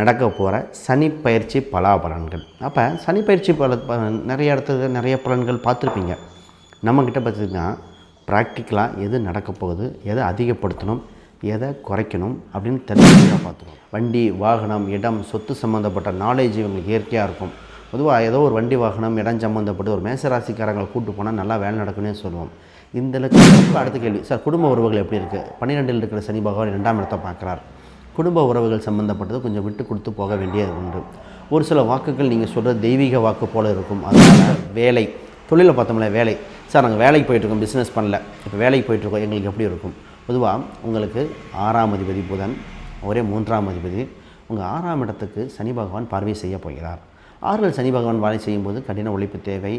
நடக்க போகிற சனி பயிற்சி பலாபலன்கள். அப்போ சனி பயிற்சி பல நிறைய இடத்துல நிறைய பலன்கள் பார்த்துருப்பீங்க. நம்மக்கிட்ட பார்த்திங்கன்னா ப்ராக்டிக்கலாக எது நடக்க போகுது எதை அதிகப்படுத்தணும் எதை குறைக்கணும் அப்படின்னு தெளிவாக பார்த்துருவோம் வண்டி வாகனம் இடம் சொத்து சம்மந்தப்பட்ட நாலேஜ் இவங்களுக்கு இயற்கையாக இருக்கும். பொதுவாக ஏதோ ஒரு வண்டி வாகனம் இடம் சம்மந்தப்பட்டு ஒரு மேசராசிக்காரங்களை கூட்டு போனால் நல்லா வேலை நடக்கும்னே சொல்லுவோம். இந்த அடுத்த கேள்வி சார் குடும்ப உறவுகள் எப்படி இருக்குது பன்னிரெண்டில் இருக்கிற சனி பகவான் இரண்டாம் இடத்தை பார்க்குறார். குடும்ப உறவுகள் சம்மந்தப்பட்டது கொஞ்சம் விட்டு கொடுத்து போக வேண்டியது உண்டு. ஒரு சில வாக்குகள் நீங்கள் சொல்கிற தெய்வீக வாக்கு போல இருக்கும். அதனால் வேலை தொழிலை பார்த்தோம்ல வேலை. சார் நாங்கள் வேலைக்கு போயிட்டுருக்கோம் பிஸ்னஸ் பண்ணல. இப்போ வேலைக்கு போயிட்டுருக்கோம் எங்களுக்கு எப்படி இருக்கும்? பொதுவாக உங்களுக்கு ஆறாம் அதிபதி புதன் ஒரே மூன்றாம் அதிபதி. உங்கள் ஆறாம் இடத்துக்கு சனி பகவான் பார்வை செய்ய போகிறார். ஆறுகள் சனி பகவான் வேலை செய்யும்போது கடின உழைப்பு தேவை.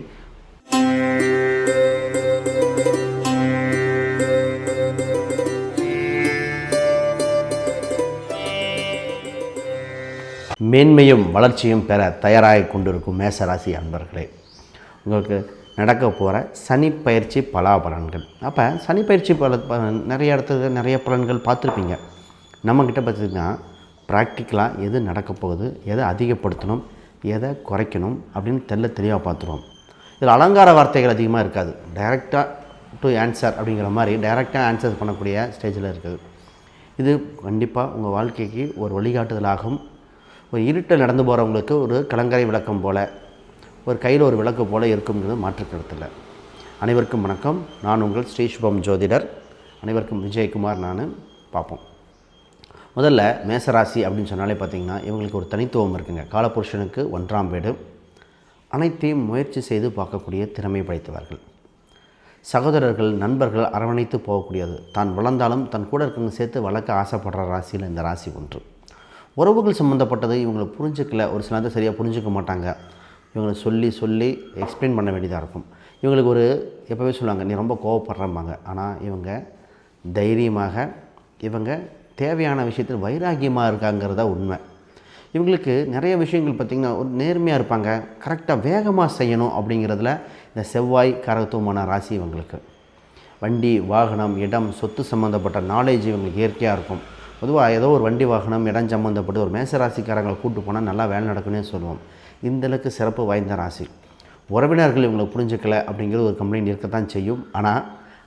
மேன்மையும் வளர்ச்சியும் பெற தயாராக கொண்டிருக்கும் மேசராசி அன்பர்களே உங்களுக்கு நடக்க போகிற சனி பயிற்சி பலாபலன்கள். அப்போ சனி பயிற்சி பல நிறைய இடத்துல நிறைய பலன்கள் பார்த்துருப்பீங்க. நம்மக்கிட்ட பார்த்திங்கன்னா ப்ராக்டிக்கலாக எது நடக்க போகுது எதை அதிகப்படுத்தணும் எதை குறைக்கணும் அப்படின்னு தெல்ல தெளிவாக பார்த்துருவோம் இதில் அலங்கார வார்த்தைகள் அதிகமாக இருக்காது. டைரெக்டாக டு ஆன்சர் அப்படிங்கிற மாதிரி டைரெக்டாக ஆன்சர் பண்ணக்கூடிய ஸ்டேஜில் இருக்குது. இது கண்டிப்பாக உங்கள் வாழ்க்கைக்கு ஒரு வழிகாட்டுதலாகும். ஒரு இருட்டில் நடந்து போகிறவங்களுக்கு ஒரு கலங்கரை விளக்கம் போல் ஒரு கையில் ஒரு விளக்கு போல் இருக்குங்கிறது மாற்றுக்கருத்தில். அனைவருக்கும் வணக்கம். நான் உங்கள் ஸ்ரீ சுபம் ஜோதிடர். அனைவருக்கும் விஜயகுமார் நான். பார்ப்போம். முதல்ல மேசராசி அப்படின்னு சொன்னாலே பார்த்தீங்கன்னா இவங்களுக்கு ஒரு தனித்துவம் இருக்குங்க. காலபுருஷனுக்கு ஒன்றாம் வீடு. அனைத்தையும் முயற்சி செய்து பார்க்கக்கூடிய திறமை படைத்தவர்கள். சகோதரர்கள் நண்பர்கள் அரவணைத்து போகக்கூடியது. தான் வளர்ந்தாலும் தன் கூட இருக்கவங்க சேர்த்து வளர்க்க ஆசைப்படுற ராசியில் இந்த ராசி ஒன்று. உறவுகள் சம்மந்தப்பட்டது இவங்களை புரிஞ்சுக்கல ஒரு சில சரியாக புரிஞ்சுக்க மாட்டாங்க. இவங்களை சொல்லி சொல்லி எக்ஸ்பிளைன் பண்ண வேண்டியதாக இருக்கும். இவங்களுக்கு ஒரு எப்போவே சொல்லுவாங்க நீ ரொம்ப கோவப்படுறம்பாங்க. ஆனால் இவங்க தைரியமாக இவங்க தேவையான விஷயத்தில் வைராகியமாக இருக்காங்கிறதா உண்மை. இவங்களுக்கு நிறைய விஷயங்கள் பார்த்திங்கன்னா ஒரு நேர்மையாக இருப்பாங்க கரெக்டாக வேகமாக செய்யணும் அப்படிங்கிறதுல இந்த செவ்வாய் காரகத்துவமான ராசி இவங்களுக்கு. வண்டி வாகனம் இடம் சொத்து சம்மந்தப்பட்ட நாலேஜ் இவங்களுக்கு இயற்கையாக இருக்கும். பொதுவாக ஏதோ ஒரு வண்டி வாகனம் இடம் சம்மந்தப்பட்டு ஒரு மேசராசிக்காரங்களை கூட்டு போனால் நல்லா வேலை நடக்கும்னே சொல்லுவோம். இந்த அளவுக்கு சிறப்பு வாய்ந்த ராசி. உறவினர்கள் இவங்களை புரிஞ்சுக்கல அப்படிங்கிறது ஒரு கம்ப்ளைண்ட் இருக்கத்தான் செய்யும். ஆனால்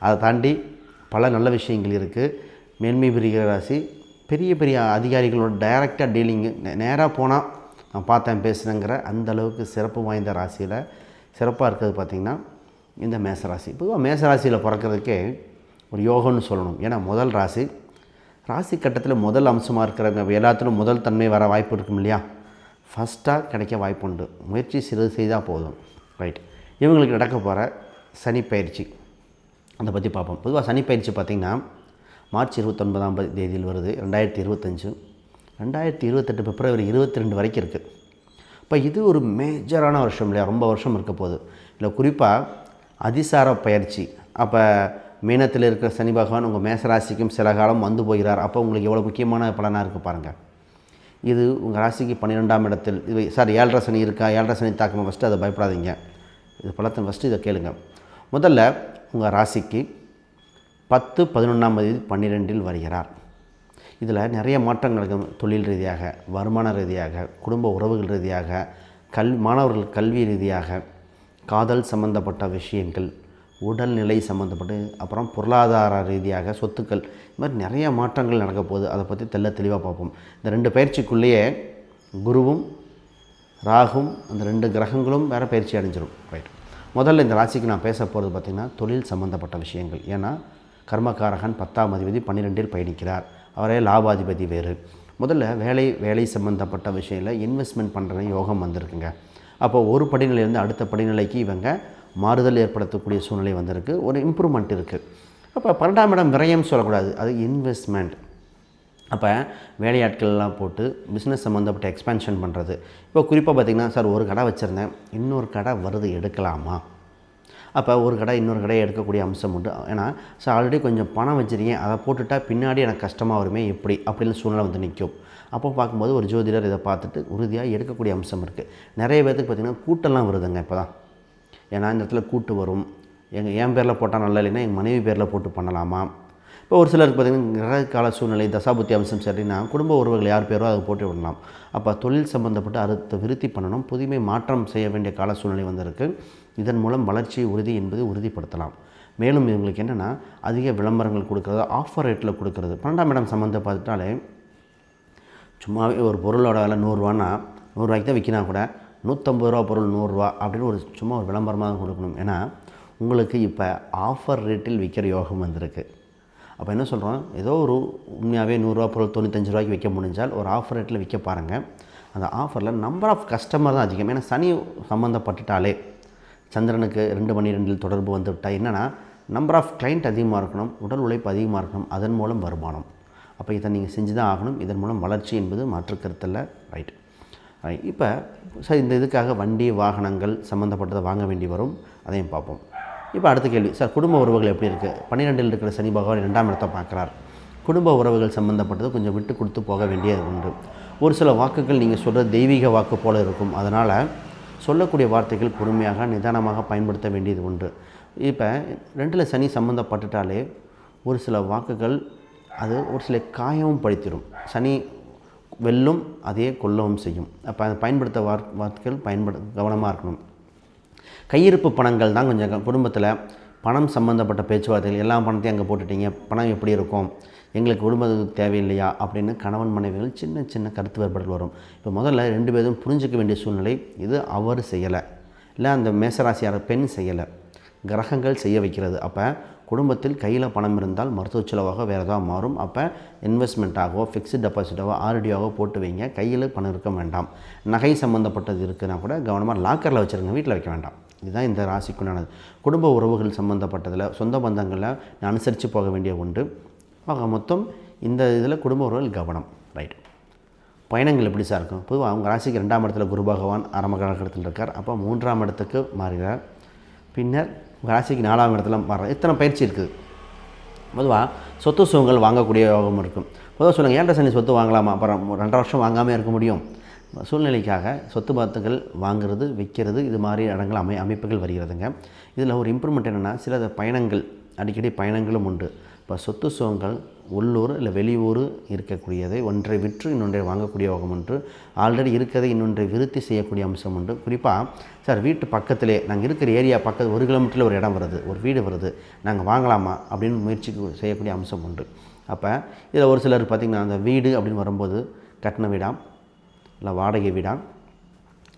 அதை தாண்டி பல நல்ல விஷயங்கள் இருக்குது மேன்மை பெறுகிற ராசி பெரிய பெரிய அதிகாரிகளோட டைரெக்டாக டீலிங்கு நேராக போனால் நான் பார்த்தேன் பேசுனேங்கிற அந்த அளவுக்கு சிறப்பு வாய்ந்த ராசியில் சிறப்பாக இருக்கிறது பார்த்திங்கன்னா இந்த மேசராசி. பொதுவாக மேசராசியில் பிறக்கிறதுக்கே ஒரு யோகம்னு சொல்லணும். ஏன்னா முதல் ராசி ராசி கட்டத்தில் முதல் அம்சமாக இருக்கிறவங்க எல்லாத்திலும் முதல் தன்மை வர வாய்ப்பு இருக்கும் இல்லையா? ஃபஸ்ட்டாக கிடைக்க வாய்ப்பு உண்டு. முயற்சி சிறிது செய்தால் போதும். ரைட் இவங்களுக்கு நடக்க போகிற சனி பயிற்சி. அதை பற்றி பார்ப்போம். பொதுவாக சனி பயிற்சி பார்த்திங்கன்னா மார்ச் இருபத்தொன்பதாம் தேதியில் வருது. ரெண்டாயிரத்தி இருபத்தஞ்சு. ரெண்டாயிரத்தி இருபத்தெட்டு பிப்ரவரி இருபத்தி ரெண்டு வரைக்கும் இருக்குது இப்போ இது ஒரு மேஜரான வருஷம் இல்லையா? ரொம்ப வருஷம் இருக்க போகுது. இல்லை குறிப்பாக அதிசார பயிற்சி. அப்போ மீனத்தில் இருக்கிற சனி பகவான் உங்கள் மேசராசிக்கும் சில காலம் வந்து போகிறார். அப்போ உங்களுக்கு எவ்வளோ முக்கியமான பலனாக இருக்குது பாருங்கள் இது உங்கள் ராசிக்கு பன்னிரெண்டாம் இடத்தில் இது சார் ஏழரை சனி இருக்கா ஏழரை சனி தாக்கம்? ஃபஸ்ட்டு அதை பயப்படாதீங்க. இது பலத்தை ஃபஸ்ட்டு இதை கேளுங்க. முதல்ல உங்கள் ராசிக்கு பத்து பதினொன்றாம் தேதி பன்னிரெண்டில் வருகிறார். இதில் நிறைய மாற்றங்கள் இருக்கும் தொழில் ரீதியாக வருமான ரீதியாக குடும்ப உறவுகள் ரீதியாக கல் மாணவர்கள் கல்வி ரீதியாக காதல் சம்பந்தப்பட்ட விஷயங்கள் உடல்நிலை சம்மந்தப்பட்டு அப்புறம் பொருளாதார ரீதியாக சொத்துக்கள் இது மாதிரி நிறைய மாற்றங்கள் நடக்க போகுது. அதை பற்றி தெள்ள தெளிவாக பார்ப்போம். இந்த ரெண்டு பயிற்சிக்குள்ளேயே குருவும் ராகும் அந்த ரெண்டு கிரகங்களும் வேறு பயிற்சி அடைஞ்சிரும். ரைட் முதல்ல இந்த ராசிக்கு நான் பேச போகிறது பார்த்திங்கன்னா தொழில் சம்மந்தப்பட்ட விஷயங்கள். ஏன்னா கர்மகாரகன் பத்தாம் அதிபதி பன்னிரெண்டில் பயணிக்கிறார். அவரே லாபாதிபதி வேறு. முதல்ல வேலை வேலை சம்மந்தப்பட்ட விஷயத்தில் இன்வெஸ்ட்மெண்ட் பண்ணுற யோகம் வந்திருக்குங்க. அப்போ ஒரு படிநிலையிலேருந்து அடுத்த படிநிலைக்கு இவங்க மாறுதல் ஏற்படுத்தக்கூடிய சூழ்நிலை வந்திருக்கு. ஒரு இம்ப்ரூவ்மெண்ட் இருக்குது அப்போ பன்னெண்டாம் இடம் விரயம் சொல்லக்கூடாது. அது இன்வெஸ்ட்மெண்ட் அப்போ வேலையாட்கள்லாம் போட்டு பிஸ்னஸ் சம்மந்தப்பட்ட எக்ஸ்பேன்ஷன் பண்ணுறது இப்போ குறிப்பாக பார்த்திங்கன்னா சார் ஒரு கடை வச்சுருந்தேன். இன்னொரு கடை வருது எடுக்கலாமா? அப்போ ஒரு கடை இன்னொரு கடையை எடுக்கக்கூடிய அம்சம் உண்டு. ஏன்னா சார் ஆல்ரெடி கொஞ்சம் பணம் வச்சுருக்கேன் அதை போட்டுட்டா பின்னாடி எனக்கு கஷ்டமாக வருமே எப்படி? அப்படின்னு சூழ்நிலை வந்து நிற்கும் அப்போ பார்க்கும்போது ஒரு ஜோதிடர் இதை பார்த்துட்டு உறுதியாக எடுக்கக்கூடிய அம்சம் இருக்குது நிறைய பேர்த்துக்கு பார்த்திங்கன்னா கூட்டம்லாம் வருதுங்க இப்போ தான் ஏன்னா இந்த இடத்துல கூட்டு வரும். எங்கள் என் பேரில் போட்டால் நல்லா இல்லைன்னா எங்கள் மனைவி பேரில் போட்டு பண்ணலாமா? இப்போ ஒரு சிலருக்கு பார்த்திங்கன்னா கிரக கால சூழ்நிலை தசாபுத்தி அம்சம் சரின்னா குடும்ப உறவுகள் யார் பேரோ அதை போட்டு விடலாம். அப்போ தொழில் சம்மந்தப்பட்டு அடுத்த விருத்தி பண்ணணும். புதுமை மாற்றம் செய்ய வேண்டிய கால சூழ்நிலை வந்திருக்கு. இதன் மூலம் வளர்ச்சி உறுதி என்பது உறுதிப்படுத்தலாம். மேலும் இவங்களுக்கு என்னென்னா அதிக விளம்பரங்கள் கொடுக்கறது ஆஃபர் ரேட்டில் கொடுக்கறது. பன்னெண்டாம் இடம் சம்மந்தம் பார்த்துட்டாலே சும்மாவே ஒரு பொருளோட விலை நூறுரூவான்னா நூறுரூவாய்க்கு தான் விற்கினா கூட நூற்றம்பது ரூபா பொருள் நூறுரூவா அப்படின்னு ஒரு சும்மா ஒரு விளம்பரமாக தான் கொடுக்கணும். ஏன்னா உங்களுக்கு இப்போ ஆஃபர் ரேட்டில் விற்கிற யோகம் வந்திருக்கு. அப்போ என்ன சொல்கிறோம் ஏதோ ஒரு உண்மையாகவே நூறுரூவா பொருள் தொண்ணூத்தஞ்சு ரூபாய்க்கு விற்க முடிஞ்சால் ஒரு ஆஃபர் ரேட்டில் விற்க பாருங்கள் அந்த ஆஃபரில் நம்பர் ஆஃப் கஸ்டமர் தான் அதிகம். ஏன்னா சனி சம்மந்தப்பட்டுட்டாலே சந்திரனுக்கு ரெண்டு மணி ரெண்டில் தொடர்பு வந்து விட்டால் என்னென்னா நம்பர் ஆஃப் கிளைண்ட் அதிகமாக இருக்கணும் உடல் உழைப்பு அதிகமாக இருக்கணும் அதன் மூலம் வருமானம். அப்போ இதை நீங்கள் செஞ்சு தான் ஆகணும். இதன் மூலம் வளர்ச்சி என்பது மாற்று கருத்தில் ரைட் இப்போ சார் இந்த இதுக்காக வண்டி வாகனங்கள் சம்மந்தப்பட்டதை வாங்க வேண்டி வரும். அதையும் பார்ப்போம். இப்போ அடுத்த கேள்வி சார் குடும்ப உறவுகள் எப்படி இருக்குது பன்னிரெண்டில் இருக்கிற சனி பகவான் ரெண்டாம் இடத்தை பார்க்குறார். குடும்ப உறவுகள் சம்மந்தப்பட்டது கொஞ்சம் விட்டு கொடுத்து போக வேண்டியது உண்டு. ஒரு சில வாக்குகள் நீங்கள் சொல்கிற தெய்வீக வாக்கு போல இருக்கும். அதனால் சொல்லக்கூடிய வார்த்தைகள் பொறுமையாக நிதானமாக பயன்படுத்த வேண்டியது உண்டு. இப்போ ரெண்டில் சனி சம்மந்தப்பட்டுட்டாலே ஒரு சில வாக்குகள் அது ஒரு சில காயமும் படுத்திடும் சனி வெல்லும் அதே கொல்லவும் செய்யும். அப்போ அதை பயன்படுத்த வார் வார்த்தைகள் பயன்பட கவனமாக இருக்கணும். கையிருப்பு பணங்கள் தான் கொஞ்சம் குடும்பத்தில் பணம் சம்மந்தப்பட்ட பேச்சுவார்த்தைகள் எல்லா பணத்தையும் அங்கே போட்டுட்டீங்க பணம் எப்படி இருக்கும் எங்களுக்கு குடும்பத்துக்கு தேவையில்லையா அப்படின்னு கணவன் மனைவிகள் சின்ன சின்ன கருத்து வேறுபாடுகள் வரும். இப்போ முதல்ல ரெண்டு பேரும் புரிஞ்சிக்க வேண்டிய சூழ்நிலை இது அவர் செய்யலை. இல்லை அந்த மேசராசியார் பெண் செய்யலை. கிரகங்கள் செய்ய வைக்கிறது. அப்போ குடும்பத்தில் கையில் பணம் இருந்தால் மருத்துவ செலவாக வேறு ஏதாவது மாறும். அப்போ இன்வெஸ்ட்மெண்ட்டாகவோ ஃபிக்ஸ்டு டெபாசிட்டாகவோ ஆர்டியாகவோ போட்டு வைங்க. கையில் பணம் இருக்க வேண்டாம். நகை சம்மந்தப்பட்டது இருக்குன்னா கூட கவனமாக லாக்கரில் வச்சுருங்க. வீட்டில் வைக்க வேண்டாம். இதுதான் இந்த ராசிக்குண்டானது குடும்ப உறவுகள் சம்மந்தப்பட்டதில் சொந்த பந்தங்களில் அனுசரித்து போக வேண்டிய உண்டு ஆக மொத்தம் இந்த இதில் குடும்ப உறவுகள் கவனம். ரைட் பயணங்கள் எப்படி சார் இருக்கும்? பொதுவாக அவங்க ராசிக்கு ரெண்டாம் இடத்துல குரு பகவான் ஆரம்ப காலகட்டத்தில் இருக்கார். அப்போ மூன்றாம் இடத்துக்கு மாறுகிறார். பின்னர் உங்கள் ராசிக்கு நாலாம் இடத்துல வர்றது இத்தனை பயிற்சி இருக்குது? பொதுவாக சொத்து சுகங்கள் வாங்கக்கூடிய யோகம் இருக்கும். பொதுவாக சொல்லுங்கள் ஏன்டா சனி சொத்து வாங்கலாமா? அப்புறம் ரெண்டரை வருஷம் வாங்காமல் இருக்க முடியும். சூழ்நிலைக்காக சொத்து பாத்துகள் வாங்குறது விற்கிறது இது மாதிரி இடங்கள் அமை அமைப்புகள் வருகிறதுங்க. இதில் ஒரு இம்ப்ரூவ்மெண்ட் என்னென்னா சில பயணங்கள் அடிக்கடி பயணங்களும் உண்டு. இப்போ சொத்து சுகங்கள் உள்ளூர் இல்லை வெளியூர் இருக்கக்கூடியதை ஒன்றை விற்று இன்னொன்றை வாங்கக்கூடிய யோகம் ஒன்று ஆல்ரெடி இருக்கிறதை இன்னொன்றை விருத்தி செய்யக்கூடிய அம்சம் உண்டு குறிப்பாக சார் வீட்டு பக்கத்திலே நாங்கள் இருக்கிற ஏரியா பக்கத்து ஒரு கிலோமீட்டரில் ஒரு இடம் வருது ஒரு வீடு வருது நாங்கள் வாங்கலாமா அப்படின்னு முயற்சி செய்யக்கூடிய அம்சம் உண்டு அப்போ இதில் ஒரு சிலர் பார்த்திங்கன்னா அந்த வீடு அப்படின்னு வரும்போது கட்டின வீடாம் இல்லை வாடகை வீடாம்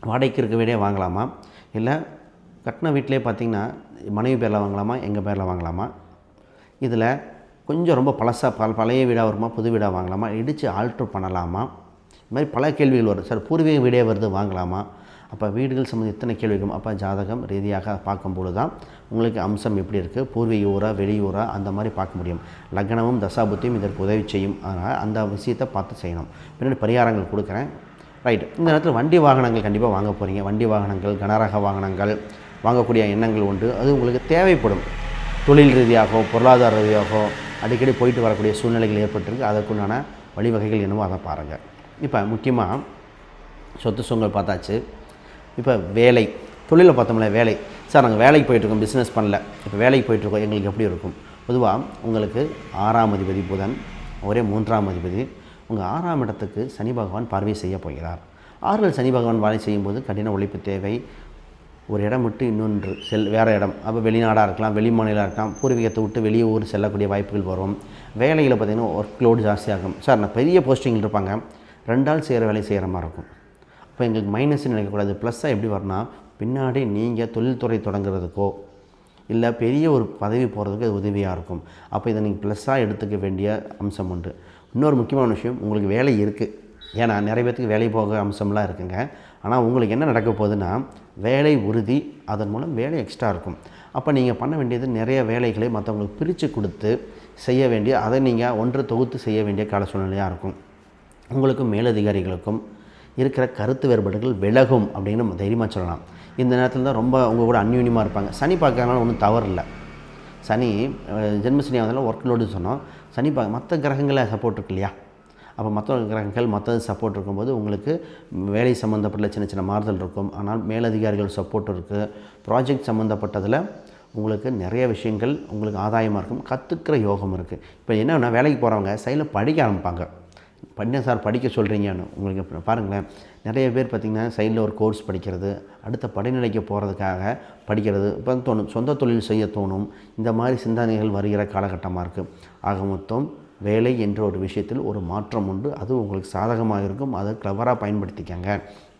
வாடகைக்கு இருக்க வீடே வாங்கலாமா? இல்லை கட்டின வீட்டிலே பார்த்திங்கன்னா மனைவி பேரில் வாங்கலாமா எங்கள் பேரில் வாங்கலாமா? இதில் கொஞ்சம் ரொம்ப பழசாக பல பழைய வீடாக வருமா புது வீடாக வாங்கலாமா இடித்து ஆல்ட்ரு பண்ணலாமா? இது மாதிரி பல கேள்விகள் வரும். சார் பூர்வீக வீடே வருது வாங்கலாமா? அப்போ வீடுகள் சம்மந்த இத்தனை கேள்விக்கும் அப்போ ஜாதகம் ரீதியாக பார்க்கும்போது தான் உங்களுக்கு அம்சம் எப்படி இருக்குது பூர்வீக ஊரா வெளியூரா அந்த மாதிரி பார்க்க முடியும். லக்னமும் தசாபுத்தியும் இதற்கு உதவி செய்யும். அதனால் அந்த விஷயத்தை பார்த்து செய்யணும். பின்னாடி பரிகாரங்கள் கொடுக்குறேன். ரைட். இந்த நேரத்தில் வண்டி வாகனங்கள் கண்டிப்பாக வாங்க போகிறீங்க வண்டி வாகனங்கள் கனரக வாகனங்கள் வாங்கக்கூடிய எண்ணங்கள் உண்டு. அது உங்களுக்கு தேவைப்படும். தொழில் ரீதியாகவோ பொருளாதார ரீதியாகவோ அடிக்கடி போயிட்டு வரக்கூடிய சூழ்நிலைகள் ஏற்பட்டிருக்கு. அதற்குண்டான வழிவகைகள் என்னவோ அதை பாருங்கள் இப்போ முக்கியமாக சொத்து சுங்கல் பார்த்தாச்சு. இப்போ வேலை தொழிலில் பார்த்தோம்ல வேலை. சார் நாங்கள் வேலைக்கு போயிட்டுருக்கோம் பிஸ்னஸ் பண்ணல. இப்போ வேலைக்கு போயிட்டுருக்கோம் எங்களுக்கு எப்படி இருக்கும்? பொதுவாக உங்களுக்கு ஆறாம் அதிபதி புதன் ஒரே மூன்றாம் அதிபதி. உங்கள் ஆறாம் இடத்துக்கு சனி பகவான் பார்வை செய்ய போகிறார். ஆறுகள் சனி பகவான் வேலை செய்யும்போது கடின உழைப்பு தேவை ஒரு இடம் விட்டு இன்னொன்று செல் வேறு இடம். அப்போ வெளிநாடாக இருக்கலாம் வெளி மாநிலம் இருக்கலாம் பூர்வீகத்தை விட்டு வெளியே ஊர் செல்லக்கூடிய வாய்ப்புகள் வரும். வேலையில் பார்த்திங்கன்னா ஒர்க் லோடு ஜாஸ்தியாகும். சார் நான் பெரிய போஸ்டிங்கில் இருப்பாங்க. ரெண்டாள் செய்கிற வேலை செய்கிற மாதிரி இருக்கும். அப்போ எங்களுக்கு மைனஸ்ன்னு நினைக்கக்கூடாது. ப்ளஸ்ஸாக எப்படி வரணும்னா பின்னாடி நீங்கள் தொழில்துறை தொடங்குறதுக்கோ இல்லை பெரிய ஒரு பதவி போகிறதுக்கு அது உதவியாக இருக்கும். அப்போ இதை நீங்கள் ப்ளஸ்ஸாக எடுத்துக்க வேண்டிய அம்சம் உண்டு. இன்னொரு முக்கியமான விஷயம் உங்களுக்கு வேலை இருக்குது ஏன்னா நிறைய பேர்த்துக்கு வேலை போக அம்சம்லாம் இருக்குங்க. ஆனால் உங்களுக்கு என்ன நடக்க போகுதுன்னா வேலை உறுதி அதன் மூலம் வேலை எக்ஸ்ட்ரா இருக்கும். அப்போ நீங்கள் பண்ண வேண்டியது நிறைய வேலைகளை மற்றவங்களுக்கு பிரித்து கொடுத்து செய்ய வேண்டிய அதை நீங்கள் ஒன்று தொகுத்து செய்ய வேண்டிய கால சூழ்நிலையாக இருக்கும். உங்களுக்கும் மேலதிகாரிகளுக்கும் இருக்கிற கருத்து வேறுபாடுகள் விலகும் அப்படின்னு நம்ம தைரியமாக சொல்லலாம். இந்த நேரத்தில் தான் ரொம்ப உங்கள் கூட அந்யூன்யமாக இருப்பாங்க. சனி பார்க்கறதுனால ஒன்றும் தவறு இல்லை சனி ஜென்மசனி வந்தாலும் ஒர்க் லோடுன்னு சொன்னோம். சனி பார்க்க மற்ற கிரகங்களை சப்போர்ட் இருக்கு இல்லையா? அப்போ மற்ற கிரகங்கள் மற்றது சப்போர்ட் இருக்கும்போது உங்களுக்கு வேலை சம்மந்தப்பட்ட சின்ன சின்ன மாறுதல் இருக்கும். ஆனால் மேலதிகாரிகள் சப்போர்ட் இருக்குது ப்ராஜெக்ட் சம்மந்தப்பட்டதில் உங்களுக்கு நிறைய விஷயங்கள் உங்களுக்கு ஆதாயமாக இருக்கும். கற்றுக்கிற யோகம் இருக்குது இப்போ என்னென்னா வேலைக்கு போகிறவங்க சைடில் படிக்க ஆரம்பிப்பாங்க. பண்ண சார் படிக்க சொல்கிறீங்கன்னு உங்களுக்கு பாருங்களேன். நிறைய பேர் பார்த்திங்கன்னா சைடில் ஒரு கோர்ஸ் படிக்கிறது அடுத்த படிநிலைக்கு போகிறதுக்காக படிக்கிறது இப்போ தோணும் சொந்த தொழில் செய்ய தோணும். இந்த மாதிரி சிந்தனைகள் வருகிற காலகட்டமாக இருக்குது ஆக மொத்தம் வேலை என்ற ஒரு விஷயத்தில் ஒரு மாற்றம் உண்டு. அது உங்களுக்கு சாதகமாக இருக்கும். அதை கிளவராக பயன்படுத்திக்கங்க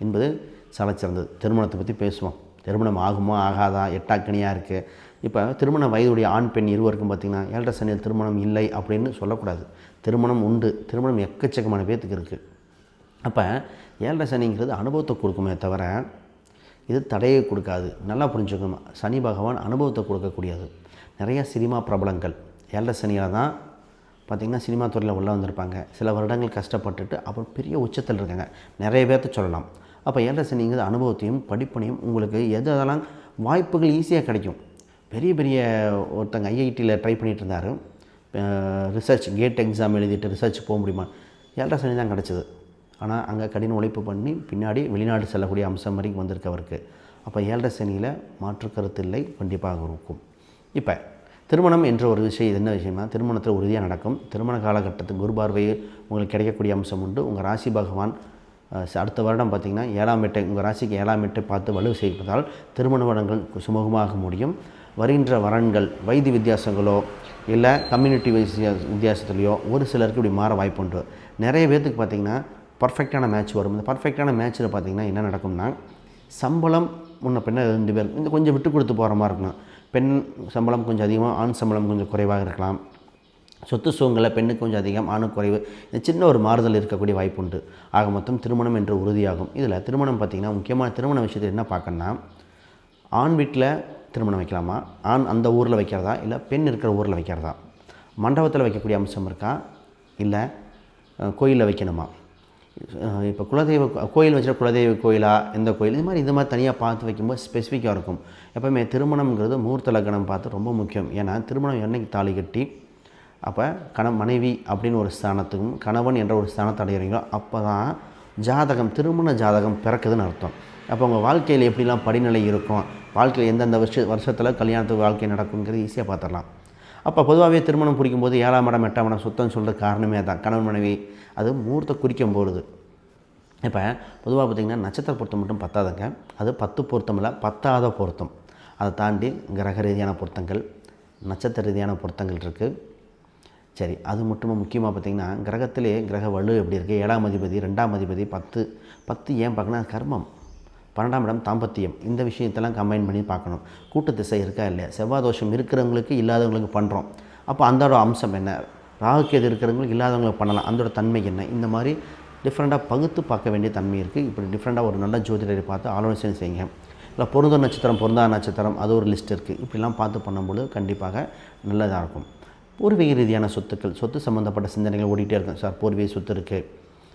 என்பது சாலச்சிறந்தது. திருமணத்தை பற்றி பேசுவோம். திருமணம் ஆகுமா ஆகாதா? எட்டாக்கணியாக இருக்குது இப்போ திருமண வயதுடைய ஆண் பெண் இருவருக்கும் பார்த்திங்கன்னா ஏழரை சனியில் திருமணம் இல்லை அப்படின்னு சொல்லக்கூடாது. திருமணம் உண்டு. திருமணம் எக்கச்சக்கமான பேர்த்துக்கு இருக்குது அப்போ ஏழரை சனிங்கிறது அனுபவத்தை கொடுக்குமே தவிர இது தடையை கொடுக்காது. நல்லா புரிஞ்சுக்கணும். சனி பகவான் அனுபவத்தை கொடுக்கக்கூடியது. நிறையா சினிமா பிரபலங்கள். ஏழரை சனியில் தான் பார்த்திங்கன்னா சினிமா துறையில் உள்ளே வந்திருப்பாங்க. சில வருடங்கள் கஷ்டப்பட்டுட்டு அப்புறம் பெரிய உச்சத்தில் இருக்காங்க. நிறைய பேர்த்த சொல்லலாம். அப்போ ஏழரை நீங்கள் அனுபவத்தையும் படிப்பனையும் உங்களுக்கு எது அதெல்லாம் வாய்ப்புகள் ஈஸியாக கிடைக்கும்? பெரிய பெரிய ஒருத்தங்க ஐஐடியில் ட்ரை பண்ணிகிட்டு இருந்தார். ரிசர்ச் கேட் எக்ஸாம் எழுதிட்டு ரிசர்ச் போக முடியுமா? ஏழரை சனி தான் கிடச்சிது. ஆனால் அங்கே கடின உழைப்பு பண்ணி பின்னாடி வெளிநாடு செல்லக்கூடிய அம்சம் வரைக்கும் வந்திருக்கு அவருக்கு. அப்போ ஏழரை சனியில் மாற்று கருத்து இல்லை கண்டிப்பாக இருக்கும். இப்போ திருமணம் என்ற ஒரு விஷயம் இது என்ன விஷயம்னா திருமணத்தில் உறுதியாக நடக்கும். திருமண காலகட்டத்துக்கு குரு பார்வையில் உங்களுக்கு கிடைக்கக்கூடிய அம்சம் உண்டு. உங்கள் ராசி பகவான் அடுத்த வருடம் பார்த்திங்கன்னா ஏழாம் எட்டை உங்கள் ராசிக்கு ஏழாம் எட்டை பார்த்து வலு செய்வதால் திருமண வளங்கள் சுமூகமாக முடியும். வருகின்ற வரன்கள் வயது வித்தியாசங்களோ இல்லை கம்யூனிட்டி வித்தியா வித்தியாசத்துலையோ ஒரு சிலருக்கு இப்படி மாற வாய்ப்புண்டு நிறைய பேர்த்துக்கு பார்த்திங்கன்னா பர்ஃபெக்டான மேட்ச் வரும். இந்த பர்ஃபெக்டான மேட்ச்சில் பார்த்திங்கன்னா என்ன நடக்கும்னா சம்பளம் முன்ன பின்ன ரெண்டு பேர் இந்த கொஞ்சம் விட்டு கொடுத்து போகிற மாதிரி இருக்கணும். பெண் சம்பளம் கொஞ்சம் அதிகமாக ஆண் சம்பளம் கொஞ்சம் குறைவாக இருக்கலாம். சொத்து சுகங்களில் பெண்ணுக்கு கொஞ்சம் அதிகம் ஆணுக்கு குறைவு. இந்த சின்ன ஒரு மாறுதல் இருக்கக்கூடிய வாய்ப்பு உண்டு. ஆக மொத்தம் திருமணம் என்று உறுதியாகும். இதில் திருமணம் பார்த்திங்கன்னா முக்கியமாக திருமண விஷயத்தில் என்ன பார்க்கணுன்னா ஆண் வீட்டில் திருமணம் வைக்கலாமா? ஆண் அந்த ஊரில் வைக்கிறதா? இல்லை பெண் இருக்கிற ஊரில் வைக்கிறதா? மண்டபத்தில் வைக்கக்கூடிய அம்சம் இருக்கா? இல்லை கோயிலில் வைக்கணுமா? இப்போ குலதெய்வ கோயில் வச்சுட்டு குலதெய்வ கோயிலா எந்த கோயில்? இது மாதிரி இது மாதிரி தனியாக பார்த்து வைக்கும்போது ஸ்பெசிஃபிக்காக இருக்கும். எப்போவுமே திருமணம்ங்கிறது முகூர்த்த லக்கணம் பார்த்து ரொம்ப முக்கியம். ஏன்னா திருமணம் என்னைக்கு தாலி கட்டி அப்போ கண மனைவி அப்படின்னு ஒரு ஸ்தானத்துக்கும் கணவன் என்ற ஒரு ஸ்தானத்தை அடைகிறீங்களோ அப்போ தான் ஜாதகம் திருமண ஜாதகம் பிறக்குதுன்னு அர்த்தம். அப்போ உங்கள் வாழ்க்கையில் எப்படிலாம் படிநிலை இருக்கும்? வாழ்க்கையில் எந்தெந்த வருஷ வருஷத்தில் கல்யாணத்துக்கு வாழ்க்கை நடக்குங்கிறது ஈஸியாக பார்த்துடலாம். அப்போ பொதுவாகவே திருமணம் குறிக்கும் போது ஏழாம் இடம் எட்டாம் இடம் சுத்தம் சொல்கிற காரணமே தான் கணவன் மனைவி அது முகூர்த்த குறிக்கும் பொழுது. இப்போ பொதுவாக பார்த்திங்கன்னா நட்சத்திர பொருத்தம் மட்டும் பத்தாதுங்க. அது பத்து பொருத்தம் இல்லை பத்தாத பொருத்தம். அதை தாண்டி கிரக ரீதியான பொருத்தங்கள் நட்சத்திர ரீதியான பொருத்தங்கள் இருக்குது சரி அது மட்டுமே முக்கியமாக பார்த்திங்கன்னா கிரகத்திலே கிரக வலு எப்படி இருக்குது ஏழாம் அதிபதி ரெண்டாம் அதிபதி பத்து பத்து ஏன் பார்க்கணும் கர்மம். பன்னெண்டாம் இடம் தாம்பத்தியம். இந்த விஷயத்தெல்லாம் கம்பைன் பண்ணி பார்க்கணும். கூட்டு திசை இருக்கா இல்லையா? செவ்வாய் தோஷம் இருக்கிறவங்களுக்கு இல்லாதவங்களுக்கு பண்ணுறோம் அப்போ அந்தோட அம்சம் என்ன? ராகுக்கேது இருக்கிறவங்களுக்கு இல்லாதவங்களுக்கு பண்ணலாம். அந்தோட தன்மை என்ன? இந்த மாதிரி டிஃப்ரெண்ட்டாக பகுத்து பார்க்க வேண்டிய தன்மை இருக்குது இப்படி டிஃப்ரெண்ட்டாக ஒரு நல்ல ஜோதிடரை பார்த்து ஆலோசனை செய்யுங்க. இல்லை பொருந்த நட்சத்திரம் பொருந்தா நட்சத்திரம் அது ஒரு லிஸ்ட் இருக்குது இப்படிலாம் பார்த்து பண்ணும்போது கண்டிப்பாக நல்லதாக இருக்கும். பூர்வீக ரீதியான சொத்துக்கள் சொத்து சம்மந்தப்பட்ட சிந்தனைகள் ஓடிட்டே இருக்கும். சார் பூர்வீக சொத்து இருக்குது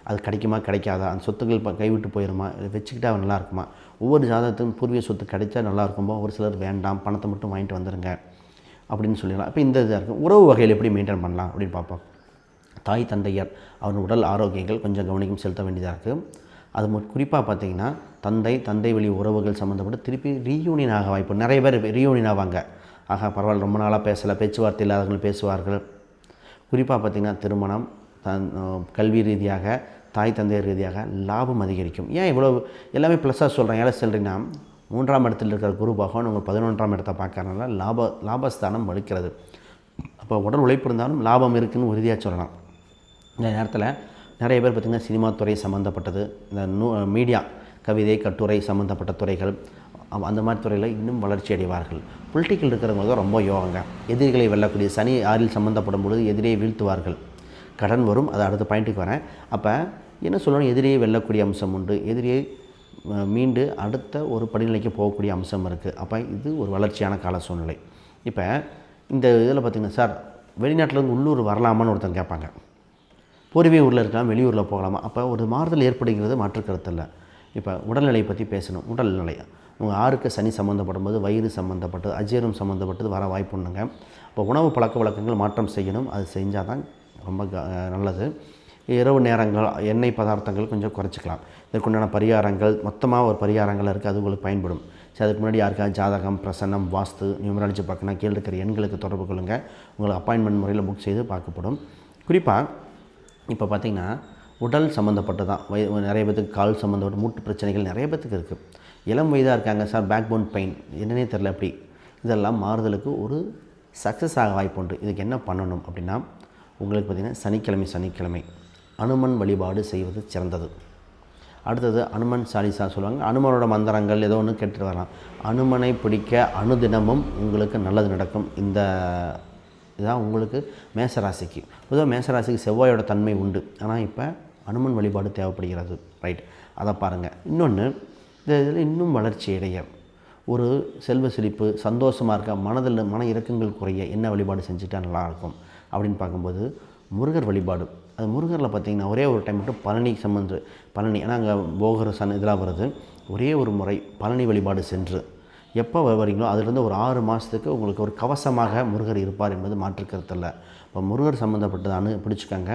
அது கிடைக்குமா கிடைக்காதா? அந்த சொத்துக்கள் இப்போ கைவிட்டு போயிருமா? இதை வச்சுக்கிட்டா நல்லா இருக்குமா ஒவ்வொரு ஜாதகத்துக்கும் பூர்வீக சொத்து கிடைச்சா நல்லா இருக்கும்போ ஒரு சிலர் வேண்டாம் பணத்தை மட்டும் வாங்கிட்டு வந்துடுங்க அப்படின்னு சொல்லிடலாம். இப்போ இந்த இதாக இருக்கும். உறவு வகையில் எப்படி மெயின்டைன் பண்ணலாம் அப்படின்னு பார்ப்போம். தாய் தந்தையர் அவர்கள் உடல் ஆரோக்கியங்கள் கொஞ்சம் கவனிக்கும் செலுத்த வேண்டியதாக இருக்குது அது குறிப்பாக பார்த்தீங்கன்னா தந்தை தந்தை வழி உறவுகள் சம்மந்தப்பட்டு திருப்பி ரீயூனியன் ஆக வாய்ப்பு நிறைய பேர் ரீயூனியன் ஆவாங்க. ஆகா பரவாயில்ல ரொம்ப நாளாக பேசலை பேச்சுவார்த்தை இல்லாதவர்கள் பேசுவார்கள். குறிப்பாக பார்த்திங்கன்னா திருமணம் தன் கல்வி ரீதியாக தாய் தந்தையர் ரீதியாக லாபம் அதிகரிக்கும். ஏன் இவ்வளோ எல்லாமே ப்ளஸ்ஸாக சொல்கிறேன் ஏழை சொல்கிறீங்கன்னா மூன்றாம் இடத்தில் இருக்கிற குரு பகவான் உங்கள் பதினொன்றாம் இடத்தை பார்க்கறதுனால லாப லாபஸ்தானம் வலுக்கிறது அப்போ உடல் உழைப்பு இருந்தாலும் லாபம் இருக்குதுன்னு உறுதியாக சொல்லலாம். இந்த நேரத்தில் நிறைய பேர் பார்த்திங்கன்னா சினிமா துறை சம்மந்தப்பட்டது இந்த நூ மீடியா கவிதை கட்டுரை சம்மந்தப்பட்ட துறைகள் அந்த மாதிரி துறையில் இன்னும் வளர்ச்சி அடைவார்கள். பொலிட்டிக்கல் இருக்கிறவங்க தான் ரொம்ப யோகங்க. எதிரிகளை வெல்லக்கூடிய சனி ஆறில் சம்மந்தப்படும் பொழுது எதிரியை வீழ்த்துவார்கள். கடன் வரும் அது அடுத்த பாயிண்ட்டுக்கு வரேன். அப்போ என்ன சொல்லணும்? எதிரியை வெல்லக்கூடிய அம்சம் உண்டு. எதிரியை மீண்டு அடுத்த ஒரு படிநிலைக்கு போகக்கூடிய அம்சம் இருக்குது அப்போ இது ஒரு வளர்ச்சியான கால சூழ்நிலை. இப்போ இந்த இதில் பார்த்திங்கன்னா சார் வெளிநாட்டிலேருந்து உள்ளூர் வரலாமான்னு ஒருத்தங்க கேட்பாங்க. பூர்வீக ஊரில் இருக்கலாம் வெளியூரில் போகலாமா? அப்போ ஒரு மாறுதல் ஏற்படுகிறது மாற்று கருத்தில் இப்போ உடல்நிலையை பற்றி பேசணும். உடல்நிலை உங்கள் ஆறுக்கு சனி சம்மந்தப்படும் போது வயிறு சம்மந்தப்பட்டது அஜீரணம் சம்மந்தப்பட்டது வர வாய்ப்புண்ணுங்க இப்போ உணவு பழக்க வழக்கங்கள் மாற்றம் செய்யணும். அது செஞ்சால் தான் ரொம்ப க- நல்லது. இரவு நேரங்கள் எண்ணெய் பதார்த்தங்கள் கொஞ்சம் குறைச்சிக்கலாம். இதற்குண்டான பரிகாரங்கள் மொத்தமாக ஒரு பரிகாரங்கள் இருக்குது அது உங்களுக்கு பயன்படும். சரி அதுக்கு முன்னாடி யாருக்காவது ஜாதகம் பிரசன்னம் வாஸ்து நியூமராலஜி பார்க்கணும் கீழே இருக்கிற எண்களுக்கு தொடர்பு கொள்ளுங்கள் உங்களுக்கு அப்பாயின்மெண்ட் முறையில் புக் செய்து பார்க்கப்படும். குறிப்பாக இப்போ பார்த்திங்கன்னா உடல் சம்மந்தப்பட்டு தான் வய நிறைய பேத்துக்கு கால் சம்மந்தப்பட்ட மூட்டு பிரச்சனைகள் நிறைய பேத்துக்கு இருக்குது இளம் வயதாக இருக்காங்க சார் பேக் போன் பெயின் என்னன்னே தெரில அப்படி. இதெல்லாம் மாறுதலுக்கு ஒரு சக்ஸஸ் ஆக வாய்ப்பு உண்டு. இதுக்கு என்ன பண்ணணும் அப்படின்னா உங்களுக்கு பார்த்திங்கன்னா சனிக்கிழமை சனிக்கிழமை. அனுமன் வழிபாடு செய்வது சிறந்தது. அடுத்தது அனுமன் சாலிசா சொல்லுவாங்க. அனுமனோட மந்திரங்கள் ஏதோ ஒன்று கேட்டுட்டு வரலாம். அனுமனை பிடிக்க அணுதினமும் உங்களுக்கு நல்லது நடக்கும். இந்த இதுதான் உங்களுக்கு மேசராசிக்கு. பொதுவாக மேசராசிக்கு செவ்வாயோட தன்மை உண்டு. ஆனால் இப்போ அனுமன் வழிபாடு தேவைப்படுகிறது. ரைட். அதை பாருங்கள் இன்னொன்று இந்த இதில் இன்னும் வளர்ச்சி அடைய ஒரு செல்வ செழிப்பு சந்தோஷமாக இருக்க மனதில் மன இறக்கங்கள் குறைய என்ன வழிபாடு செஞ்சுட்டா நல்லாயிருக்கும் அப்படின்னு பார்க்கும்போது முருகர் வழிபாடு. அது முருகரில் பார்த்திங்கன்னா ஒரே ஒரு டைம் மட்டும் பழனி சம்மந்து பழனி. ஏன்னா அங்கே போகர் சன் இதெல்லாம் வருது. ஒரே ஒரு முறை பழனி வழிபாடு சென்று எப்போ வரீங்களோ அதுலேருந்து ஒரு ஆறு மாதத்துக்கு உங்களுக்கு ஒரு கவசமாக முருகர் இருப்பார் என்பது மாற்று கருத்தல்ல இப்போ முருகர் சம்மந்தப்பட்டது அணு பிடிச்சிக்கங்க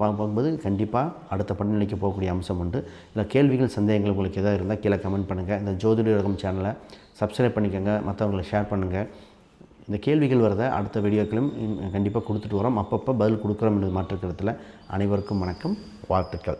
பார்க்கும்போது கண்டிப்பாக அடுத்த படிநிலைக்கு போகக்கூடிய அம்சம் உண்டு. இல்லை கேள்விகள் சந்தேகங்கள் உங்களுக்கு எதாவது இருந்தால் கீழே கமெண்ட் பண்ணுங்கள் இந்த ஜோதிட ரகம் சேனலை சப்ஸ்கிரைப் பண்ணிக்கோங்க. மற்றவங்களை ஷேர் பண்ணுங்கள் இந்த கேள்விகள் வரத அடுத்த வீடியோக்களும் கண்டிப்பாக கொடுத்துட்டு வரோம். அப்பப்போ பதில் கொடுக்குறோம் என்பது மாற்றுக்கிறதுல அனைவருக்கும் வணக்கம். வாழ்த்துக்கள்.